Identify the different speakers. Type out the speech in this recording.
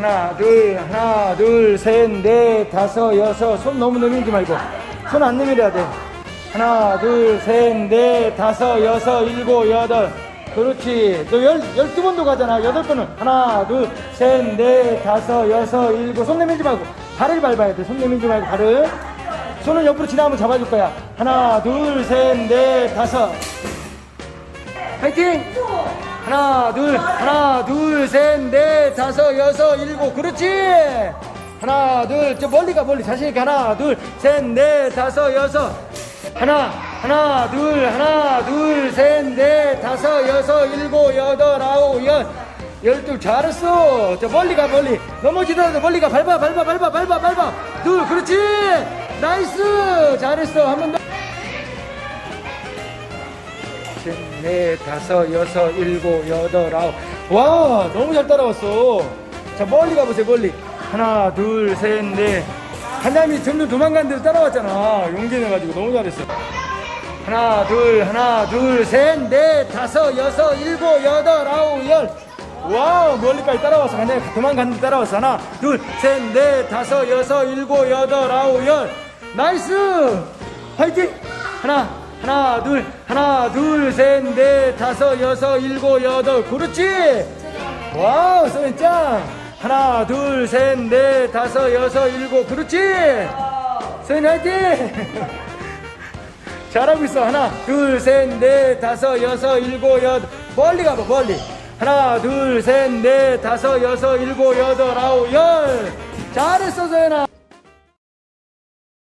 Speaker 1: 하나 둘 하나 둘 셋 넷 다섯 여섯. 손 너무 내밀지 말고. 손 안 내밀어야 돼. 하나 둘 셋 넷 다섯 여섯 일곱 여덟. 그렇지. 너 열, 열두 번도 가잖아. 여덟 번은. 하나 둘 셋 넷 다섯 여섯 일곱. 손 내밀지 말고. 발을 밟아야 돼 손 내밀지 말고 발을. 손을 옆으로 지나가면 잡아줄 거야. 하나 둘 셋 넷 다섯. 파이팅! 하나, 둘, 하나, 둘, 셋, 넷, 다섯, 여섯, 일곱. 그렇지! 하나, 둘, 저 멀리 가, 멀리. 자신 있게. 하나, 둘, 셋, 넷, 다섯, 여섯. 하나, 하나, 둘, 하나, 둘, 셋, 넷, 다섯, 여섯, 일곱, 여덟, 아홉, 열. 열둘 잘했어. 저 멀리 가, 멀리. 넘어지더라도 멀리 가. 밟아, 밟아, 밟아, 밟아, 밟아. 둘, 그렇지! 나이스! 잘했어. 한 번 더. 셋, 넷, 다섯, 여섯, 일곱, 여덟, 아홉. 와, 너무 잘 따라왔어. 자, 멀리 가보세요, 멀리. 하나, 둘, 셋, 넷. 한남이 점점 도망가는 대로 따라왔잖아. 용기 내가지고 너무 잘했어. 하나, 둘, 하나, 둘, 셋, 넷, 다섯, 여섯, 일곱, 여덟, 아홉, 열. 와우, 멀리까지 따라왔어. 근데 도망가는 데 따라왔어. 하나, 둘, 셋, 넷, 다섯, 여섯, 일곱, 여덟, 아홉, 열. 나이스! 화이팅! 하나, 하나, 둘, 하나, 둘, 셋, 넷, 다섯, 여섯, 일곱, 여덟. 그렇지! 와우, 소연 짱! 하나, 둘, 셋, 넷, 다섯, 여섯, 일곱. 그렇지! 소연 화이팅! 잘하고 있어. 하나, 둘, 셋, 넷, 다섯, 여섯, 일곱, 여덟. 멀리 가봐, 멀리. 하나, 둘, 셋, 넷, 다섯, 여섯, 일곱, 여덟, 아홉, 열. 잘했어, 소연아.